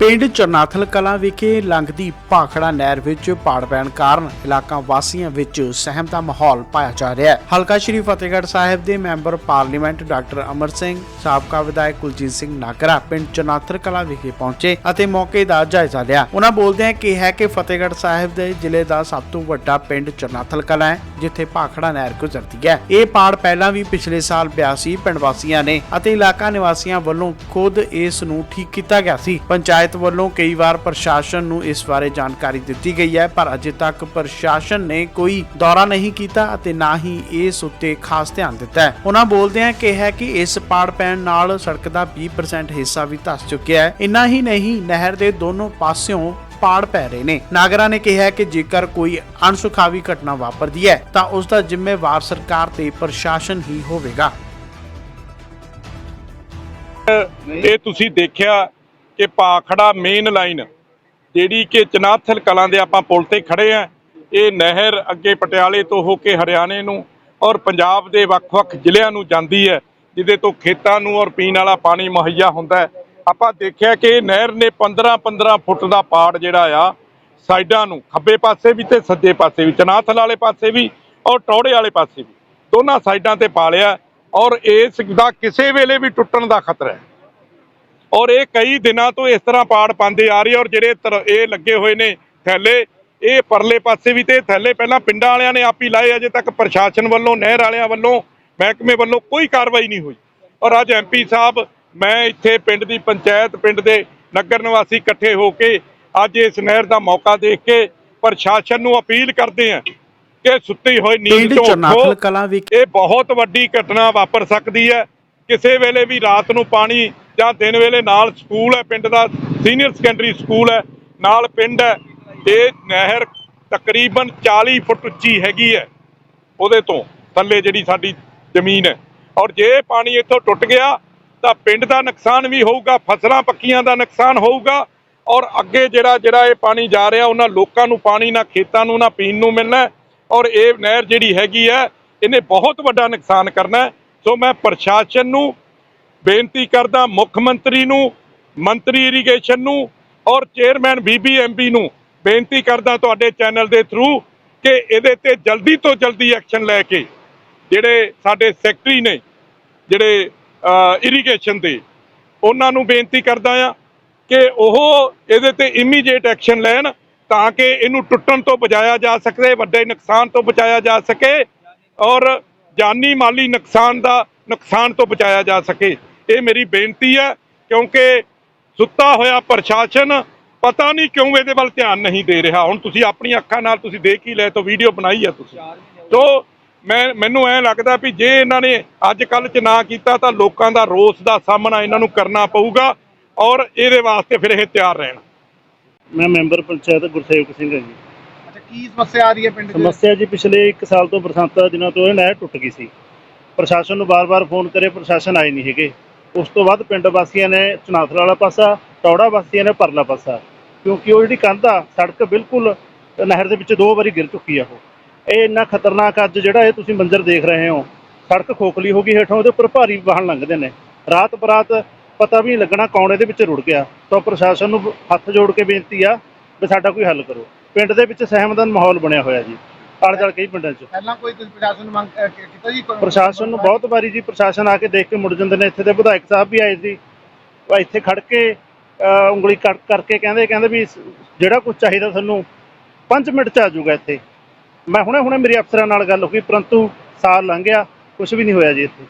ਪਿੰਡ ਚਰਨਾਥਲ ਕਲਾਂ ਵਿਖੇ ਲੰਘਦੀ ਭਾਖੜਾ ਨਹਿਰ ਵਿੱਚ ਪਾੜ ਪੈਣ ਕਾਰਨ ਇਲਾਕਾ ਵਾਸੀਆਂ ਵਿੱਚ ਸਹਿਮ ਦਾ ਮਾਹੌਲ ਪਾਇਆ ਜਾ ਰਿਹਾ ਹੈ। ਹਲਕਾ ਸ਼੍ਰੀ ਫਤਿਹਗੜ੍ਹ ਸਾਹਿਬ ਦੇ member parliament doctor Amar Singh, ਸਾਬਕਾ ਵਿਧਾਇਕ ਕੁਲਜੀਤ ਸਿੰਘ ਨਾਗਰਾ ਪਿੰਡ ਚਰਨਾਥਲ ਕਲਾਂ ਵਿਖੇ ਪਹੁੰਚੇ ਅਤੇ ਮੌਕੇ ਦਾ ਜਾਇਜ਼ਾ ਲਿਆ। ਉਹਨਾਂ ਬੋਲਦਿਆਂ ਕਿਹਾ ਕਿ ਫਤਿਹਗੜ੍ਹ ਸਾਹਿਬ ਦੇ ਜ਼ਿਲ੍ਹੇ ਦਾ ਸਭ ਤੋਂ ਵੱਡਾ ਪਿੰਡ ਚਰਨਾਥਲ ਕਲਾਂ ਹੈ, ਜਿੱਥੇ ਭਾਖੜਾ ਨਹਿਰ ਗੁਜ਼ਰਦੀ ਹੈ। ਇਹ ਪਾੜ ਪਹਿਲਾਂ ਵੀ ਪਿਛਲੇ ਸਾਲ ਪਿਆ ਸੀ ਪਿੰਡ ਵਾਸੀਆਂ ਨੇ ਅਤੇ ਇਲਾਕਾ ਨਿਵਾਸੀਆਂ ਵੱਲੋਂ ਖੁਦ ਇਸ ਨੂੰ ਠੀਕ ਕੀਤਾ ਗਿਆ ਸੀ। ਪੰਚਾਇਤ ਵੱਲੋਂ ਕਈ ਵਾਰ ਪ੍ਰਸ਼ਾਸਨ ਨੂੰ ਇਸ ਬਾਰੇ ਜਾਣਕਾਰੀ ਦਿੱਤੀ ਗਈ ਹੈ, ਪਰ ਅਜੇ ਤੱਕ ਪ੍ਰਸ਼ਾਸਨ ਨੇ ਕੋਈ ਦੌਰਾ ਨਹੀਂ ਕੀਤਾ ਅਤੇ ਨਾ ਹੀ ਇਸ ਉੱਤੇ ਖਾਸ ਧਿਆਨ ਦਿੱਤਾ ਹੈ। ਉਹਨਾਂ ਬੋਲਦਿਆਂ ਕਿਹਾ ਕਿ ਇਸ ਪਾੜ ਪੈਣ ਨਾਲ ਸੜਕ ਦਾ 20% ਹਿੱਸਾ ਵੀ ਧੱਸ ਚੁੱਕਿਆ ਹੈ। ਇੰਨਾ ਹੀ ਨਹੀਂ, ਨਹਿਰ ਦੇ ਦੋਨੋਂ ਪਾਸਿਓਂ ਪਾੜ ਪੈ ਰਹੇ ਨੇ। ਨਾਗਰਾ ਨੇ ਕਿਹਾ ਕਿ ਜੇਕਰ ਕੋਈ ਅਣਸੁਖਾਵੀ ਘਟਨਾ ਵਾਪਰਦੀ ਹੈ, ਤਾਂ ਉਸ ਦਾ ਜ਼ਿੰਮੇਵਾਰ ਸਰਕਾਰ ਤੇ ਪ੍ਰਸ਼ਾਸਨ ਹੀ ਹੋਵੇਗਾ। ਇਹ ਤੁਸੀਂ ਦੇਖਿਆ ਕਿ ਪਾਖੜਾ ਮੇਨ ਲਾਈਨ ਜਿਹੜੀ ਕਿ ਚਨਾਥਲ ਕਲਾਂ ਦੇ ਆਪਾਂ ਪੁਲ ਤੇ ਖੜੇ ਆ, ਇਹ ਨਹਿਰ ਅੱਗੇ ਪਟਿਆਲੇ ਤੋਂ ਹੋ ਕੇ ਹਰਿਆਣੇ ਨੂੰ ਔਰ ਪੰਜਾਬ ਦੇ ਵੱਖ-ਵੱਖ ਜ਼ਿਲ੍ਹਿਆਂ ਨੂੰ ਜਾਂਦੀ ਹੈ, ਜਿਹਦੇ ਤੋਂ ਖੇਤਾਂ ਨੂੰ ਔਰ ਪੀਣ ਵਾਲਾ ਪਾਣੀ ਮੁਹੱਈਆ ਹੁੰਦਾ ਹੈ। ਆਪਾਂ ਦੇਖਿਆ ਕਿ ਇਹ ਨਹਿਰ ਨੇ 15-15 ਫੁੱਟ ਦਾ ਪਾੜ ਜਿਹੜਾ ਆ, ਸਾਈਡਾਂ ਨੂੰ, ਖੱਬੇ ਪਾਸੇ ਵੀ ਤੇ ਸੱਜੇ ਪਾਸੇ ਵੀ, ਚਨਾਥਲ ਵਾਲੇ ਪਾਸੇ ਵੀ ਔਰ ਟੌੜੇ ਵਾਲੇ ਪਾਸੇ ਵੀ, ਦੋਨਾਂ ਸਾਈਡਾਂ ਤੇ ਪਾ ਲਿਆ ਔਰ ਇਸ ਦਾ ਕਿਸੇ ਵੇਲੇ ਵੀ ਟੁੱਟਣ ਦਾ ਖਤਰਾ ਹੈ। ਔਰ ਇਹ ਕਈ ਦਿਨਾਂ ਤੋਂ ਇਸ ਤਰ੍ਹਾਂ ਪਾੜ ਪਾਉਂਦੇ ਆ ਰਹੀ ਔਰ ਜਿਹੜੇ ਇਹ ਲੱਗੇ ਹੋਏ ਨੇ ਥੈਲੇ ਇਹ ਪਰਲੇ ਪਾਸੇ ਵੀ ਤੇ ਥੈਲੇ ਪਹਿਲਾਂ ਪਿੰਡਾਂ ਵਾਲਿਆਂ ਨੇ ਆਪ ਹੀ ਲਾਏ ਅਜੇ ਤੱਕ ਪ੍ਰਸ਼ਾਸਨ ਵੱਲੋਂ ਨਹਿਰ ਵਾਲਿਆਂ ਵੱਲੋਂ ਮਹਿਕਮੇ ਵੱਲੋਂ ਕੋਈ ਕਾਰਵਾਈ ਨਹੀਂ ਹੋਈ। ਔਰ ਅੱਜ ਐਮਪੀ ਸਾਹਿਬ ਮੈਂ ਇੱਥੇ ਪਿੰਡ ਦੀ ਪੰਚਾਇਤ ਪਿੰਡ ਦੇ ਨਗਰ ਨਿਵਾਸੀ ਇਕੱਠੇ ਹੋ ਕੇ ਅੱਜ ਇਸ ਨਹਿਰ ਦਾ ਮੌਕਾ ਦੇਖ ਕੇ ਪ੍ਰਸ਼ਾਸਨ ਨੂੰ ਅਪੀਲ ਕਰਦੇ ਹਾਂ ਕਿ ਸੁੱਤੀ ਹੋਈ ਨੀਂਦ ਤੋਂ ਉੱਠੋ। ਇਹ ਬਹੁਤ ਵੱਡੀ ਘਟਨਾ ਵਾਪਰ ਸਕਦੀ ਹੈ। ਕਿਸੇ ਵੇਲੇ ਵੀ ਰਾਤ ਨੂੰ ਪਾਣੀ ਜਾਂ ਦਿਨ ਵੇਲੇ ਨਾਲ ਸਕੂਲ ਹੈ, ਪਿੰਡ ਦਾ ਸੀਨੀਅਰ ਸੈਕੰਡਰੀ ਸਕੂਲ ਹੈ, ਨਾਲ ਪਿੰਡ ਹੈ ਇਹ ਨਹਿਰ ਤਕਰੀਬਨ 40 ਫੁੱਟ ਉੱਚੀ ਹੈਗੀ ਹੈ ਉਹਦੇ ਤੋਂ ਥੱਲੇ ਜਿਹੜੀ ਸਾਡੀ ਜ਼ਮੀਨ ਹੈ। ਔਰ ਜੇ ਪਾਣੀ ਇੱਥੋਂ ਟੁੱਟ ਗਿਆ, ਤਾਂ ਪਿੰਡ ਦਾ ਨੁਕਸਾਨ ਵੀ ਹੋਊਗਾ, ਫਸਲਾਂ ਪੱਕੀਆਂ ਦਾ ਨੁਕਸਾਨ ਹੋਊਗਾ, ਔਰ ਅੱਗੇ ਜਿਹੜਾ ਜਿਹੜਾ ਇਹ ਪਾਣੀ ਜਾ ਰਿਹਾ, ਉਹਨਾਂ ਲੋਕਾਂ ਨੂੰ ਪਾਣੀ, ਨਾ ਖੇਤਾਂ ਨੂੰ, ਨਾ ਪੀਣ ਨੂੰ ਮਿਲਣਾ ਔਰ ਇਹ ਨਹਿਰ ਜਿਹੜੀ ਹੈਗੀ ਹੈ, ਇਹਨੇ ਬਹੁਤ ਵੱਡਾ ਨੁਕਸਾਨ ਕਰਨਾ ਸੋ ਮੈਂ ਪ੍ਰਸ਼ਾਸਨ ਨੂੰ ਬੇਨਤੀ ਕਰਦਾ ਮੁੱਖ ਮੰਤਰੀ ਨੂੰ, ਮੰਤਰੀ ਇਰੀਗੇਸ਼ਨ ਨੂੰ ਔਰ ਚੇਅਰਮੈਨ ਬੀਬੀਐਮਬੀ ਨੂੰ ਬੇਨਤੀ ਕਰਦਾ ਤੁਹਾਡੇ ਚੈਨਲ ਦੇ ਥਰੂ ਕਿ ਇਹਦੇ ਤੇ ਜਲਦੀ ਤੋਂ ਜਲਦੀ ਐਕਸ਼ਨ ਲੈ ਕੇ ਜਿਹੜੇ ਸਾਡੇ ਸੈਕਟਰੀ ਨੇ, ਜਿਹੜੇ ਇਰੀਗੇਸ਼ਨ ਦੇ, ਉਹਨਾਂ ਨੂੰ ਬੇਨਤੀ ਕਰਦਾ ਆ ਕਿ ਉਹ ਇਹਦੇ ਤੇ ਇਮੀਡੀਏਟ ਐਕਸ਼ਨ ਲੈਣ ਤਾਂ ਕਿ ਇਹਨੂੰ ਟੁੱਟਣ ਤੋਂ ਬਚਾਇਆ ਜਾ ਸਕੇ, ਵੱਡੇ ਨੁਕਸਾਨ ਤੋਂ ਬਚਾਇਆ ਜਾ ਸਕੇ ਔਰ ਜਾਨੀ ਮਾਲੀ ਨੁਕਸਾਨ ਦਾ, ਨੁਕਸਾਨ ਤੋਂ ਬਚਾਇਆ ਜਾ ਸਕੇ। ਇਹ ਮੇਰੀ ਬੇਨਤੀ ਹੈ ਕਿਉਂਕਿ ਸੁੱਤਾ ਹੋਇਆ ਪ੍ਰਸ਼ਾਸਨ ਪਤਾ ਨਹੀਂ ਕਿਉਂ ਇਹਦੇ ਵੱਲ ਧਿਆਨ ਨਹੀਂ ਦੇ ਰਿਹਾ। ਹੁਣ ਤੁਸੀਂ ਆਪਣੀਆਂ ਅੱਖਾਂ ਨਾਲ ਤੁਸੀਂ ਦੇਖ ਹੀ ਲੈ ਤਾਂ ਵੀਡੀਓ ਬਣਾਈ ਆ ਤੁਸੀਂ। ਸੋ ਮੈਂ ਮੈਨੂੰ ਐ ਲੱਗਦਾ ਵੀ ਜੇ ਇਹਨਾਂ ਨੇ ਅੱਜ ਕੱਲ ਚ ਨਾ ਕੀਤਾ ਤਾਂ ਲੋਕਾਂ ਦਾ ਰੋਸ ਦਾ ਸਾਹਮਣਾ ਇਹਨਾਂ ਨੂੰ ਕਰਨਾ ਪਊਗਾ ਔਰ ਇਹਦੇ ਵਾਸਤੇ ਫਿਰ ਇਹ ਤਿਆਰ ਰਹਿਣ। ਮੈਂ ਮੈਂਬਰ ਪੰਚਾਇਤ ਗੁਰਸੇਵਕ ਸਿੰਘ ਹਾਂ ਜੀ। ਅੱਛਾ ਕੀ ਸਮੱਸਿਆ ਆ ਰਹੀ ਹੈ ਪਿੰਡ 'ਚ? ਸਮੱਸਿਆ ਜੀ ਪਿਛਲੇ 1 ਸਾਲ ਤੋਂ ਬਰਸਾਤਾਂ ਦੇ ਦਿਨਾਂ ਤੋਂ ਇਹ ਨਹਿਰ ਟੁੱਟ ਗਈ ਸੀ। ਪ੍ਰਸ਼ਾਸਨ ਨੂੰ ਬਾਰ-ਬਾਰ ਫੋਨ ਕਰੇ ਪ੍ਰਸ਼ਾਸਨ ਆਏ ਨਹੀਂ ਹੈਗੇ। ਉਸ ਤੋਂ ਬਾਅਦ ਪਿੰਡ ਵਾਸੀਆਂ ਨੇ ਚਨਾਥਲ ਵਾਲਾ ਪਾਸਾ, ਟੌੜਾ ਵਾਸੀਆਂ ਨੇ ਪਰਲਾ ਪਾਸਾ। ਕਿਉਂਕਿ ਉਹ ਜਿਹੜੀ ਕੰਧ ਆ, ਸੜਕ ਬਿਲਕੁਲ ਨਹਿਰ ਦੇ ਵਿੱਚ ਦੋ ਵਾਰੀ ਗਿਰ ਚੁੱਕੀ ਆ ਉਹ। ਇਹ ਇੰਨਾ ਖਤਰਨਾਕ ਅੱਜ ਜਿਹੜਾ ਇਹ ਤੁਸੀਂ ਮੰਜ਼ਰ ਦੇਖ ਰਹੇ ਹੋ, ਸੜਕ ਖੋਖਲੀ ਹੋ ਗਈ ਹੇਠੋਂ, ਉਹਦੇ ਉੱਪਰ ਭਾਰੀ ਵਾਹਨ ਲੰਘਦੇ ਨੇ। ਰਾਤ ਬਰਾਤ ਪਤਾ ਵੀ ਲੱਗਣਾ ਕੌਣ ਇਹਦੇ ਵਿੱਚ ਰੁੜ ਗਿਆ। ਤਾਂ ਪ੍ਰਸ਼ਾਸਨ ਨੂੰ ਹੱਥ ਜੋੜ ਕੇ ਬੇਨਤੀ ਆ ਵੀ ਸਾਡਾ ਕੋਈ ਹੱਲ ਕਰੋ। ਪਿੰਡ ਦੇ ਵਿੱਚ ਸਹਿਮ ਮਾਹੌਲ ਬਣਿਆ ਹੋਇਆ ਜੀ। ਆਲੇ ਦੁਆਲੇ ਕਈ ਪਿੰਡਾਂ 'ਚ। ਪਹਿਲਾਂ ਕੋਈ ਤੁਸੀਂ ਪ੍ਰਸ਼ਾਸਨ ਨੂੰ ਮੰਗ ਅਹ, ਕੀਤਾ ਜੀ ਕੋਈ- ਪ੍ਰਸ਼ਾਸਨ ਨੂੰ ਬਹੁਤ ਵਾਰੀ ਜੀ ਪ੍ਰਸ਼ਾਸਨ ਆ ਕੇ ਦੇਖ ਕੇ ਮੁੜ ਜਾਂਦੇ ਨੇ। ਇੱਥੇ ਦੇ ਵਿਧਾਇਕ ਸਾਹਿਬ ਵੀ ਆਏ ਸੀ। ਉਹ ਇੱਥੇ ਖੜ ਕੇ ਅਹ, ਉਂਗਲੀ ਕੱਟ ਕਰਕੇ ਕਹਿੰਦੇ ਕਹਿੰਦੇ ਵੀ ਸ- ਜਿਹੜਾ ਕੁਝ ਚਾਹੀਦਾ ਤੁਹਾਨੂੰ 5 ਮਿੰਟ 'ਚ ਆ ਜਾਊਗਾ ਇੱਥੇ। ਮੈਂ ਹੁਣੇ ਹੁਣੇ ਮੇਰੀ ਅਫਸਰਾਂ ਨਾਲ ਗੱਲ ਹੋਈ ਪਰੰਤੂ ਸਾਲ ਲੰਘ ਗਿਆ ਕੁਝ ਵੀ ਨਹੀਂ ਹੋਇਆ ਜੀ ਇੱਥੇ।